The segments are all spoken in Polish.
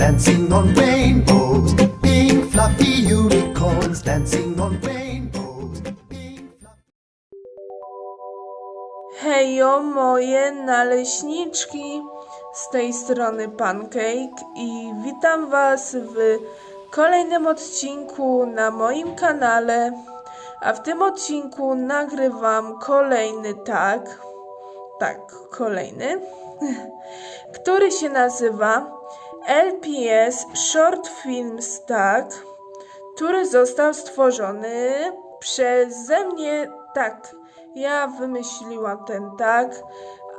dancing on rainbows, being fluffy unicorns, dancing on rainbows. Hejo moje naleśniczki, z tej strony Pancake i witam Was w kolejnym odcinku na moim kanale. A w tym odcinku nagrywam kolejny tag, tak, kolejny, który się nazywa LPS Short Films Tag, który został stworzony przeze mnie. Tak, ja wymyśliłam ten tag,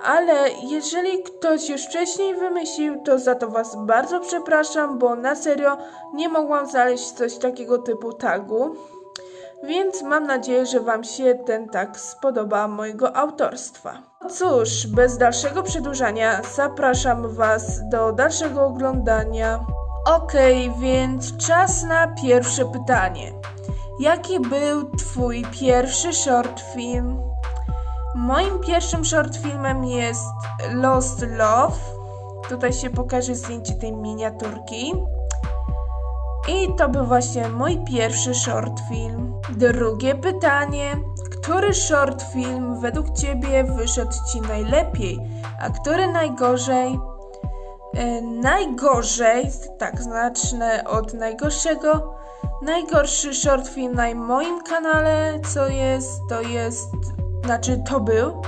ale jeżeli ktoś już wcześniej wymyślił, to za to Was bardzo przepraszam, bo na serio nie mogłam znaleźć coś takiego typu tagu. Więc mam nadzieję, że Wam się ten tag spodoba mojego autorstwa. Cóż, bez dalszego przedłużania zapraszam Was do dalszego oglądania. Okej, więc czas na pierwsze pytanie. Jaki był Twój pierwszy short film? Moim pierwszym short filmem jest Lost Love. Tutaj się pokaże zdjęcie tej miniaturki. I to był właśnie mój pierwszy short film. Drugie pytanie. Który short film według Ciebie wyszedł Ci najlepiej, a który najgorzej? E, najgorzej, tak znaczne od najgorszego. Najgorszy short film na moim kanale, co jest, to jest, znaczy to był,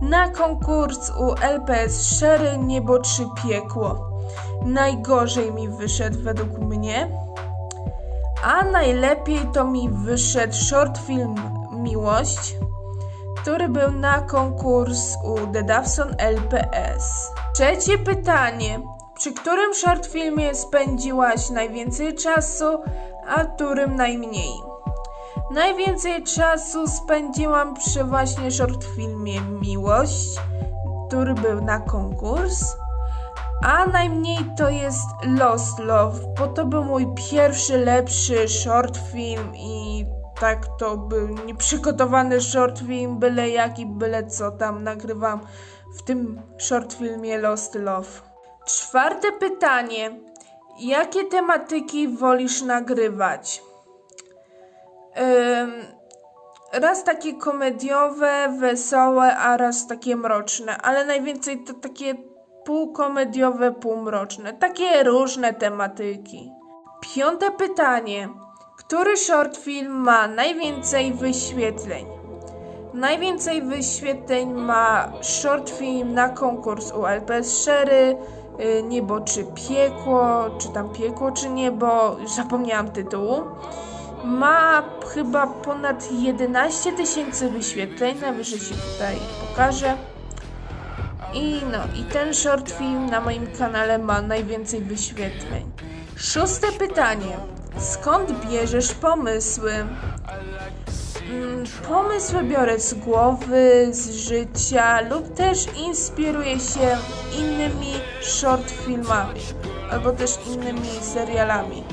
na konkurs u LPS Szery Niebo czy Piekło. Najgorzej mi wyszedł według mnie, a najlepiej to mi wyszedł short film Miłość, który był na konkurs u The Dawson LPS. Trzecie pytanie. Przy którym short filmie spędziłaś najwięcej czasu, a którym najmniej? Najwięcej czasu spędziłam przy właśnie short filmie Miłość, który był na konkurs. A najmniej to jest Lost Love, bo to był mój pierwszy lepszy short film i tak to był nieprzygotowany short film, byle jaki, byle co tam nagrywam w tym short filmie Lost Love. Czwarte pytanie. Jakie tematyki wolisz nagrywać? Raz takie komediowe, wesołe, a raz takie mroczne, ale najwięcej to takie półkomediowe, półmroczne. Takie różne tematyki. Piąte pytanie. Który short film ma najwięcej wyświetleń? Najwięcej wyświetleń ma short film na konkurs u LPS Szery, y, Niebo czy Piekło, czy tam Piekło czy Niebo, zapomniałam tytułu. Ma chyba ponad 11 tysięcy wyświetleń, najwyżej się tutaj pokaże. I no, i ten short film na moim kanale ma najwięcej wyświetleń. Szóste pytanie. Skąd bierzesz pomysły? Mm, Pomysły biorę z głowy, z życia lub też inspiruję się innymi short filmami albo też innymi serialami.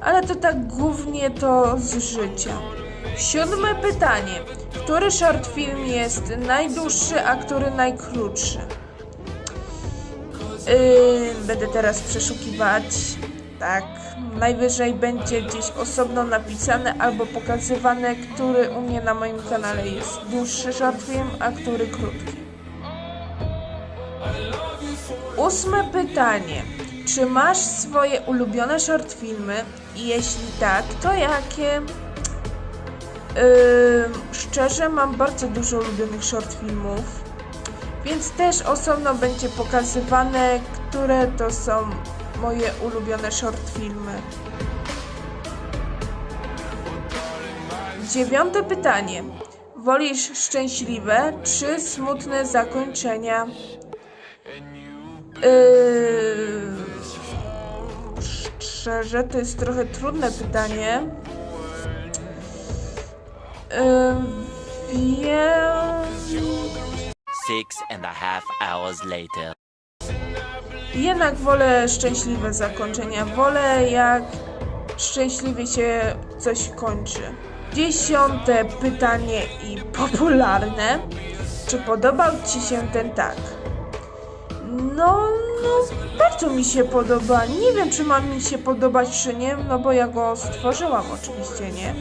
Ale to tak głównie to z życia. Siódme pytanie. Który short film jest najdłuższy, a który najkrótszy? Yy, będę teraz przeszukiwać. Tak, najwyżej będzie gdzieś osobno napisane albo pokazywane, który u mnie na moim kanale jest dłuższy short film, a który krótki. Ósme pytanie. Czy masz swoje ulubione short filmy? I jeśli tak, to jakie? Szczerze mam bardzo dużo ulubionych short filmów, więc też osobno będzie pokazywane, które to są moje ulubione short filmy. Dziewiąte pytanie. Wolisz szczęśliwe czy smutne zakończenia? Yy, szczerze, to jest trochę trudne pytanie. Six and a half hours later. Jednak wolę szczęśliwe zakończenia. Wolę jak szczęśliwie się coś kończy. Dziesiąte pytanie i popularne. Czy podobał Ci się ten tak? No, no, bardzo mi się podoba. Nie wiem, czy ma mi się podobać, czy nie, no bo ja go stworzyłam oczywiście, nie?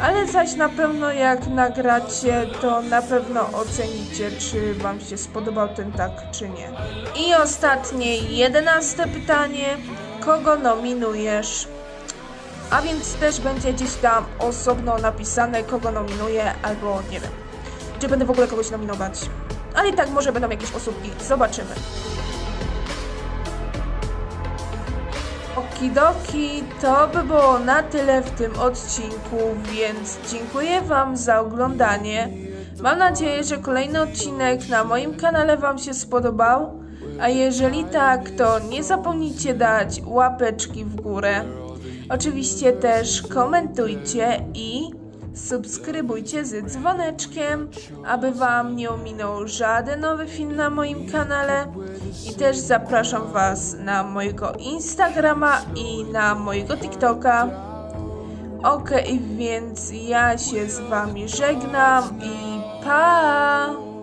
Ale zaś na pewno jak nagracie, to na pewno ocenicie, czy wam się spodobał ten tak, czy nie. I ostatnie, jedenaste pytanie. Kogo nominujesz? A więc też będzie gdzieś tam osobno napisane, kogo nominuję, albo nie wiem, czy będę w ogóle kogoś nominować. Ale i tak może będą jakieś osóbki, zobaczymy. Okidoki, to by było na tyle w tym odcinku, więc dziękuję Wam za oglądanie. Mam nadzieję, że kolejny odcinek na moim kanale Wam się spodobał, a jeżeli tak, to nie zapomnijcie dać łapeczki w górę. Oczywiście też komentujcie i subskrybujcie z dzwoneczkiem, aby Wam nie ominął żaden nowy film na moim kanale. I też zapraszam Was na mojego Instagrama i na mojego TikToka. Ok, więc ja się z Wami żegnam i pa!